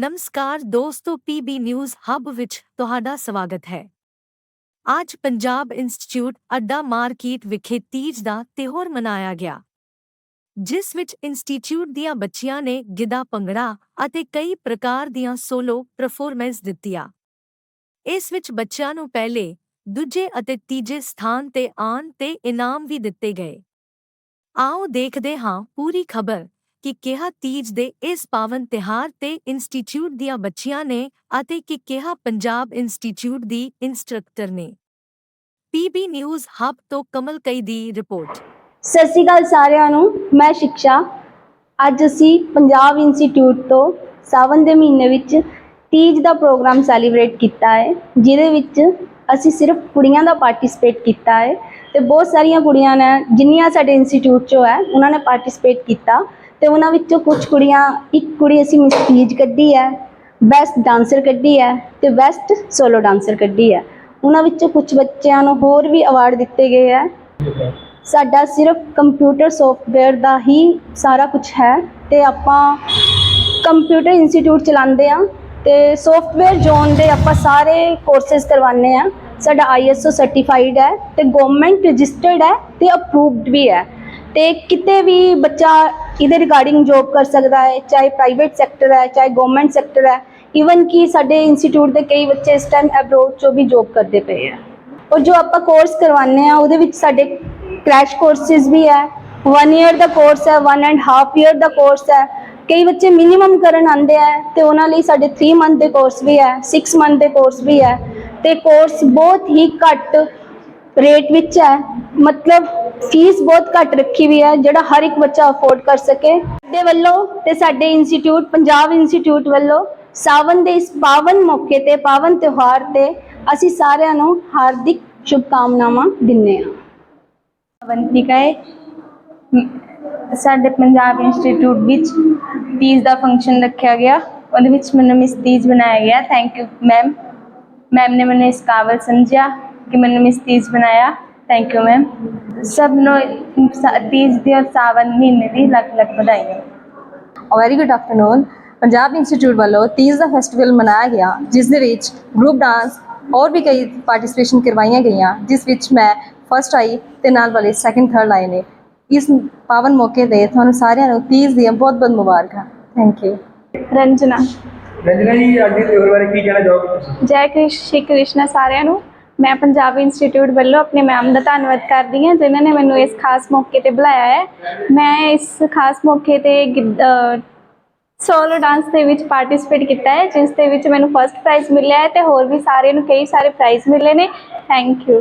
ਨਮਸਕਾਰ ਦੋਸਤੋ PB news ਹੱਬ ਵਿੱਚ ਤੁਹਾਡਾ ਸਵਾਗਤ ਹੈ। ਅੱਜ ਪੰਜਾਬ ਇੰਸਟੀਚਿਊਟ ਅੱਡਾ ਮਾਰਕੀਟ ਵਿਖੇ ਤੀਜ ਦਾ ਤਿਉਹਾਰ ਮਨਾਇਆ ਗਿਆ। ਜਿਸ ਵਿੱਚ ਇੰਸਟੀਚਿਊਟ ਦੀਆਂ ਬੱਚੀਆਂ ਨੇ ਗਿੱਧਾ, ਭੰਗੜਾ ਅਤੇ ਕਈ ਪ੍ਰਕਾਰ ਦੀਆਂ ਸੋਲੋ ਪਰਫਾਰਮੈਂਸ ਦਿੱਤੀਆਂ। ਇਸ ਵਿੱਚ ਬੱਚਿਆਂ ਨੂੰ ਪਹਿਲੇ, ਦੂਜੇ ਅਤੇ ਤੀਜੇ ਸਥਾਨ ਤੇ ਆਉਣ ਤੇ ਇਨਾਮ ਵੀ ਦਿੱਤੇ ਗਏ। ਆਓ ਦੇਖਦੇ ਹਾਂ ਪੂਰੀ ਖਬਰ। ਕਿ ਕਿਹਾ ਤੀਜ ਦੇ ਇਸ ਪਾਵਨ ਤਿਹਾਰ ਤੇ ਇੰਸਟੀਚਿਊਟ ਦੀਆਂ ਬੱਚੀਆਂ ਨੇ ਅਤੇ ਕਿ ਕਿਹਾ ਪੰਜਾਬ ਇੰਸਟੀਚਿਊਟ ਦੀ ਇੰਸਟ੍ਰਕਟਰ ਨੇ। ਪੀਬੀ ਨਿਊਜ਼ ਹੱਬ ਤੋਂ ਕਮਲ ਕਈ ਦੀ ਰਿਪੋਰਟ। ਸਤਿ ਸ਼੍ਰੀ ਅਕਾਲ ਸਾਰਿਆਂ ਨੂੰ, ਮੈਂ ਸਿਕਸ਼ਾ। ਅੱਜ ਅਸੀਂ ਪੰਜਾਬ ਇੰਸਟੀਚਿਊਟ ਤੋਂ ਸਾਵਨ ਦੇ ਮਹੀਨੇ ਵਿੱਚ ਤੀਜ ਦਾ ਪ੍ਰੋਗਰਾਮ ਸੈਲੀਬ੍ਰੇਟ ਕੀਤਾ ਹੈ, ਜਿਹਦੇ ਵਿੱਚ ਅਸੀਂ ਸਿਰਫ ਕੁੜੀਆਂ ਦਾ ਪਾਰਟਿਸਿਪੇਟ ਕੀਤਾ ਹੈ ਤੇ ਬਹੁਤ ਸਾਰੀਆਂ ਕੁੜੀਆਂ ਨੇ, ਜਿੰਨੀਆਂ ਸਾਡੇ ਇੰਸਟੀਚਿਊਟ 'ਚੋਂ ਹੈ, ਉਹਨਾਂ ਨੇ ਪਾਰਟਿਸਿਪੇਟ ਕੀਤਾ। ਤੇ ਉਹਨਾਂ ਵਿੱਚੋਂ ਕੁਝ ਕੁੜੀਆਂ, ਇੱਕ ਕੁੜੀ ਅਸੀਂ ਮਿਸ ਤੀਜ ਕੱਢੀ ਹੈ ਬੈਸਟ ਡਾਂਸਰ ਕੱਢੀ ਹੈ ਤੇ ਬੈਸਟ ਸੋਲੋ ਡਾਂਸਰ ਕੱਢੀ ਹੈ। ਉਹਨਾਂ ਵਿੱਚੋਂ ਕੁਝ ਬੱਚਿਆਂ ਨੂੰ ਹੋਰ ਵੀ ਅਵਾਰਡ ਦਿੱਤੇ ਗਏ ਹੈ। ਸਾਡਾ ਸਿਰਫ ਕੰਪਿਊਟਰ ਸੌਫਟਵੇਅਰ ਦਾ ਹੀ ਸਾਰਾ ਕੁਝ ਹੈ ਤੇ ਆਪਾਂ ਕੰਪਿਊਟਰ ਇੰਸਟੀਚਿਊਟ ਚਲਾਉਂਦੇ ਆ ਤੇ ਸੌਫਟਵੇਅਰ ਜ਼ੋਨ ਦੇ ਆਪਾਂ ਸਾਰੇ ਕੋਰਸਸ ਕਰਵਾਉਂਦੇ ਆ ਸਾਡਾ ਆਈਐਸਓ ਸਰਟੀਫਾਈਡ ਹੈ ਤੇ ਗਵਰਨਮੈਂਟ ਰਜਿਸਟਰਡ ਹੈ ਤੇ ਅਪਰੂਵਡ ਵੀ ਹੈ। ਤੇ ਕਿਤੇ ਵੀ ਬੱਚਾ ਇਹਦੇ ਰਿਗਾਰਡਿੰਗ ਜੋਬ ਕਰ ਸਕਦਾ ਹੈ, ਚਾਹੇ ਪ੍ਰਾਈਵੇਟ ਸੈਕਟਰ ਹੈ, ਚਾਹੇ ਗਵਰਨਮੈਂਟ ਸੈਕਟਰ ਹੈ ਈਵਨ ਕਿ ਸਾਡੇ ਇੰਸਟੀਚਿਊਟ ਦੇ ਕਈ ਬੱਚੇ ਇਸ ਟਾਈਮ ਅਬਰੋਡ ਚੋਂ ਵੀ ਜੋਬ ਕਰਦੇ ਪਏ ਆ। ਔਰ ਜੋ ਆਪਾਂ ਕੋਰਸ ਕਰਵਾਉਂਦੇ ਆ ਉਹਦੇ ਵਿੱਚ ਸਾਡੇ ਕ੍ਰੈਸ਼ ਕੋਰਸਿਸ ਵੀ ਹੈ 1 ਇਅਰ ਦਾ ਕੋਰਸ ਹੈ 1 ਐਂਡ ਹਾਫ ਇਅਰ ਦਾ ਕੋਰਸ ਹੈ। ਕਈ ਬੱਚੇ ਮਿਨੀਮਮ ਕਰਨ ਆਉਂਦੇ ਆ ਤੇ ਉਹਨਾਂ ਲਈ ਸਾਡੇ 3 ਮੰਥ ਦੇ ਕੋਰਸ ਵੀ ਹੈ 6 ਮੰਥ ਦੇ ਕੋਰਸ ਵੀ ਹੈ। ਤੇ ਕੋਰਸ ਬਹੁਤ ਹੀ ਘੱਟ ਰੇਟ ਵਿੱਚ ਹੈ, ਮਤਲਬ ਫੀਸ ਬਹੁਤ ਘੱਟ ਰੱਖੀ ਵੀ ਹੈ, ਜਿਹੜਾ ਹਰ ਇੱਕ ਬੱਚਾ ਅਫੋਰਡ ਕਰ ਸਕੇ। ਦੇ ਵੱਲੋਂ ਤੇ ਸਾਡੇ ਇੰਸਟੀਚਿਊਟ, ਪੰਜਾਬ ਇੰਸਟੀਚਿਊਟ ਵੱਲੋਂ ਸਾਵਨ ਦੇ ਇਸ ਪਾਵਨ ਮੌਕੇ ਤੇ, ਪਾਵਨ ਤਿਉਹਾਰ ਤੇ ਅਸੀਂ ਸਾਰਿਆਂ ਨੂੰ ਹਾਰਦਿਕ ਸ਼ੁਭਕਾਮਨਾਵਾਂ ਦਿੰਦੇ ਹਾਂ। ਅਵੰਤਿਕਾ ਹੈ ਸਾਡੇ ਪੰਜਾਬ ਇੰਸਟੀਚਿਊਟ ਵਿੱਚ ਤੀਜ ਦਾ ਫੰਕਸ਼ਨ ਰੱਖਿਆ ਗਿਆ। ਉਹਦੇ ਵਿੱਚ ਮੈਨੂੰ ਮਿਸ ਤੀਜ ਬਣਾਇਆ ਗਿਆ। ਥੈਂਕ ਯੂ ਮੈਮ ਮੈਮ ਨੇ ਮੈਨੂੰ ਇਸ ਕਾਬਲ ਸਮਝਿਆ ਕਿ ਮੈਨੂੰ ਮਿਸ ਤੀਜ ਬਣਾਇਆ। ਥੈਂਕ ਯੂ ਮੈਮ ਸਭ ਨੂੰ ਤੀਜ ਦੀ ਸਾਵਨ ਮਹੀਨੇ ਦੀ ਲੱਖ ਲੱਖ ਵਧਾਈਆਂ। Very good afternoon Punjab institute ਵੱਲੋਂ ਤੀਜ ਦਾ ਫੈਸਟੀਵਲ ਮਨਾਇਆ ਗਿਆ ਜਿਸ ਦੇ ਵਿੱਚ ਗਰੁੱਪ ਡਾਂਸ ਔਰ ਵੀ ਕਈ ਪਾਰਟਿਸਿਪੇਸ਼ਨ ਕਰਵਾਈਆਂ ਗਈਆਂ ਜਿਸ ਵਿੱਚ ਮੈਂ ਫਸਟ ਆਈ ਤੇ ਨਾਲ ਵਾਲੇ ਸੈਕੰਡ ਥਰਡ ਆਏ ਨੇ। ਇਸ ਪਾਵਨ ਮੌਕੇ ਤੇ ਤੁਹਾਨੂੰ ਸਾਰਿਆਂ ਨੂੰ ਤੀਜ ਦੀਆਂ ਬਹੁਤ ਬਹੁਤ ਮੁਬਾਰਕਾਂ। Thank you Ranjana. ਰੰਜਨਾ ਜੀ ਅੱਜ ਦੇ ਤਿਉਹਾਰ ਬਾਰੇ ਕੀ ਕਹਿਣਾ ਚਾਹੋਗੇ ਜੈ ਕ੍ਰਿਸ਼ ਸ਼੍ਰੀ ਕ੍ਰਿਸ਼ਨਾ ਸਾਰਿਆਂ ਨੂੰ। ਮੈਂ ਪੰਜਾਬ ਇੰਸਟੀਚਿਊਟ ਵੱਲੋਂ ਆਪਣੇ ਮੈਮ ਦਾ ਧੰਨਵਾਦ ਕਰਦੀ ਹਾਂ, ਜਿਨ੍ਹਾਂ ਨੇ ਮੈਨੂੰ ਇਸ ਖਾਸ ਮੌਕੇ ਤੇ ਬੁਲਾਇਆ ਹੈ। ਮੈਂ ਇਸ ਖਾਸ ਮੌਕੇ ਤੇ ਸੋਲੋ ਡਾਂਸ ਦੇ ਵਿੱਚ ਪਾਰਟਿਸਿਪੇਟ ਕੀਤਾ ਹੈ, ਜਿਸ ਦੇ ਵਿੱਚ ਮੈਨੂੰ ਫਰਸਟ ਪ੍ਰਾਈਜ਼ ਮਿਲਿਆ ਹੈ ਤੇ ਹੋਰ ਵੀ ਸਾਰਿਆਂ ਨੂੰ ਕਈ ਸਾਰੇ ਪ੍ਰਾਈਜ਼ ਮਿਲੇ ਨੇ। Thank you